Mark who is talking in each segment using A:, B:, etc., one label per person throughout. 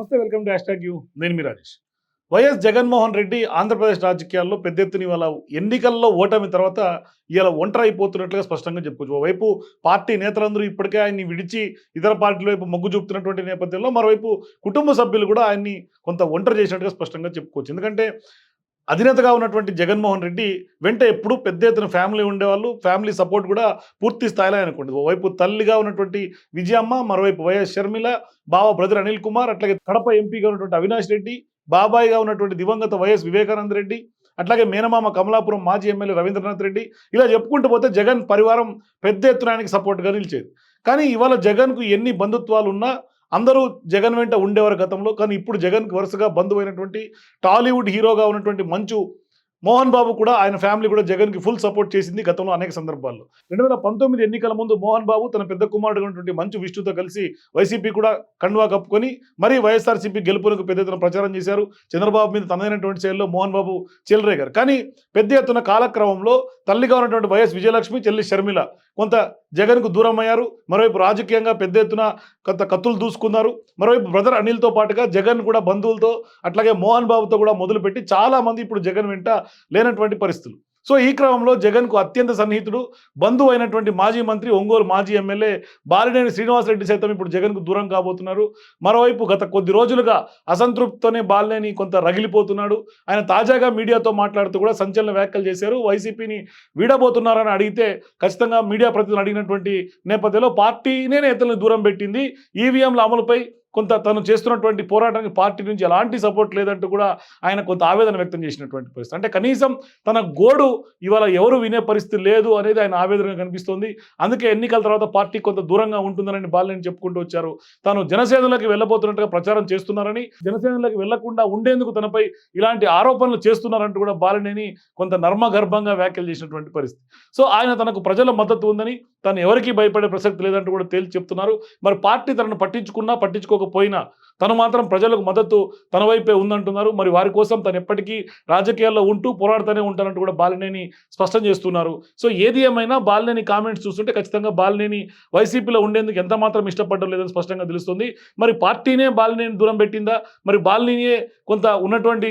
A: నమస్తే welcome to హ్యాష్ యూ. నేను మీ రాజేష్. వైఎస్ జగన్మోహన్ రెడ్డి ఆంధ్రప్రదేశ్ రాజకీయాల్లో పెద్ద ఎత్తున ఇవాళ ఎన్నికల్లో ఓటమి తర్వాత ఇలా ఒంటరి అయిపోతున్నట్లుగా స్పష్టంగా చెప్పుకోవచ్చు. ఓవైపు పార్టీ నేతలందరూ ఇప్పటికే ఆయన్ని విడిచి ఇతర పార్టీల వైపు మొగ్గు చూపుతున్నటువంటి నేపథ్యంలో మరోవైపు కుటుంబ సభ్యులు కూడా ఆయన్ని కొంత ఒంటరి చేసినట్టుగా స్పష్టంగా చెప్పుకోవచ్చు. ఎందుకంటే అధినేతగా ఉన్నటువంటి జగన్మోహన్ రెడ్డి వెంట ఎప్పుడు పెద్ద ఎత్తున ఫ్యామిలీ ఉండేవాళ్ళు. ఫ్యామిలీ సపోర్ట్ కూడా పూర్తి స్థాయిలో అనుకోండి ఓవైపు తల్లిగా ఉన్నటువంటి విజయమ్మ మరోవైపు వైఎస్ షర్మిల బావ బ్రదర్ అనిల్ కుమార్ అట్లాగే కడప ఎంపీగా ఉన్నటువంటి అవినాష్ రెడ్డి బాబాయిగా ఉన్నటువంటి దివంగత వైఎస్ వివేకానంద రెడ్డి అట్లాగే మేనమామ కమలాపురం మాజీ ఎమ్మెల్యే రవీంద్రనాథ్ రెడ్డి ఇలా చెప్పుకుంటూ పోతే జగన్ పరివారం పెద్ద ఎత్తున ఆయనకి సపోర్ట్గా నిలిచేది. కానీ ఇవాళ జగన్కు ఎన్ని బంధుత్వాలు ఉన్నా అందరూ జగన్ వెంట ఉండేవారు గతంలో కానీ ఇప్పుడు జగన్కి వరుసగా బంధువైనటువంటి టాలీవుడ్ హీరోగా ఉన్నటువంటి మంచు మోహన్ బాబు కూడా ఆయన ఫ్యామిలీ కూడా జగన్కి ఫుల్ సపోర్ట్ చేసింది గతంలో అనేక సందర్భాల్లో. రెండు వేల పంతొమ్మిది ఎన్నికల ముందు మోహన్ బాబు తన పెద్ద కుమారుడు ఉన్నటువంటి మంచు విష్ణుతో కలిసి వైసీపీ కూడా కండువా కప్పుకొని మరీ వైఎస్ఆర్సీపీ గెలుపునకు పెద్ద ఎత్తున ప్రచారం చేశారు. చంద్రబాబు మీద తనదైనటువంటి శైలిలో మోహన్ బాబు చెలరేగారు. కానీ పెద్ద ఎత్తున కాలక్రమంలో తల్లిగా ఉన్నటువంటి వైఎస్ విజయలక్ష్మి చెల్లి షర్మిల కొంత జగన్కు దూరం అయ్యారు మరోవైపు రాజకీయంగా పెద్ద ఎత్తున కొంత కత్తులు దూసుకున్నారు. మరోవైపు బ్రదర్ అనిల్తో పాటుగా జగన్ కూడా బంధువులతో అట్లాగే మోహన్ బాబుతో కూడా మొదలుపెట్టి చాలా మంది ఇప్పుడు జగన్ వెంట లేనటువంటి పరిస్థితులు. సో ఈ క్రమంలో జగన్కు అత్యంత సన్నిహితుడు బంధువు అయినటువంటి మాజీ మంత్రి ఒంగోలు మాజీ ఎమ్మెల్యే బాలినేని శ్రీనివాసరెడ్డి సైతం ఇప్పుడు జగన్కు దూరం కాబోతున్నారు. మరోవైపు గత కొద్ది రోజులుగా అసంతృప్తితోనే బాలినేని కొంత రగిలిపోతున్నాడు. ఆయన తాజాగా మీడియాతో మాట్లాడుతూ కూడా సంచలన వ్యాఖ్యలు చేశారు. వైసీపీని వీడబోతున్నారని అడిగితే ఖచ్చితంగా మీడియా ప్రతినిధులు అడిగినటువంటి నేపథ్యంలో పార్టీనే నేతలను దూరం పెట్టింది. ఈవీఎంల అమలుపై కొంత తను చేస్తున్నటువంటి పోరాటానికి పార్టీ నుంచి ఎలాంటి సపోర్ట్ లేదంటూ కూడా ఆయన కొంత ఆవేదన వ్యక్తం చేసినటువంటి పరిస్థితి. అంటే కనీసం తన గోడు ఇవాళ ఎవరు వినే పరిస్థితి లేదు అనేది ఆయన ఆవేదన కనిపిస్తోంది. అందుకే ఎన్నికల తర్వాత పార్టీ కొంత దూరంగా ఉంటుందని బాలని చెప్పుకుంటూ వచ్చారు. తాను జనసేనలోకి వెళ్ళబోతున్నట్టుగా ప్రచారం చేస్తున్నారని జనసేనలోకి వెళ్ళకుండా ఉండేందుకు తనపై ఇలాంటి ఆరోపణలు చేస్తున్నారంటూ కూడా బాలనేని కొంత నర్మగర్భంగా వ్యాఖ్యలు చేసినటువంటి పరిస్థితి. సో ఆయన తనకు ప్రజల మద్దతు ఉందని తను ఎవరికి భయపడే ప్రసక్తి లేదంటూ కూడా తేల్చి చెప్తున్నారు. మరి పార్టీ తనను పట్టించుకున్నా పట్టించుకోకపోయినా తను మాత్రం ప్రజలకు మద్దతు తన వైపే ఉందంటున్నారు. మరి వారి కోసం తను ఎప్పటికీ రాజకీయాల్లో ఉంటూ పోరాడుతూనే ఉంటానంటూ కూడా బాలినేని స్పష్టం చేస్తున్నారు. సో ఏది ఏమైనా బాలినేని కామెంట్స్ చూస్తుంటే ఖచ్చితంగా బాలినేని వైసీపీలో ఉండేందుకు ఎంత మాత్రం ఇష్టపడడం లేదని స్పష్టంగా తెలుస్తుంది. మరి పార్టీనే బాలినేని దూరం పెట్టిందా? మరి బాలినేనియే కొంత ఉన్నటువంటి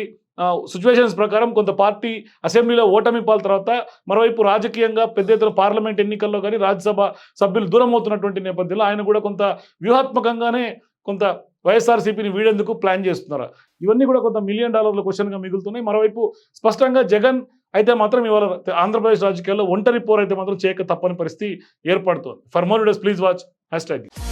A: సిచ్యువేషన్స్ ప్రకారం కొంత పార్టీ అసెంబ్లీలో ఓటమి పాల తర్వాత మరోవైపు రాజకీయంగా పెద్ద ఎత్తున పార్లమెంట్ ఎన్నికల్లో కానీ రాజ్యసభ సభ్యులు దూరం అవుతున్నటువంటి నేపథ్యంలో ఆయన కూడా కొంత వ్యూహాత్మకంగానే కొంత వైఎస్ఆర్సీపీని వీడేందుకు ప్లాన్ చేస్తున్నారు. ఇవన్నీ కూడా కొంత మిలియన్ డాలర్ల క్వశ్చన్గా మిగులుతున్నాయి. మరోవైపు స్పష్టంగా జగన్ అయితే మాత్రం ఇవాళ ఆంధ్రప్రదేశ్ రాజకీయాల్లో ఒంటరి పోరైతే మాత్రం చేయక తప్పని పరిస్థితి ఏర్పడుతుంది. For more days please watch hash tag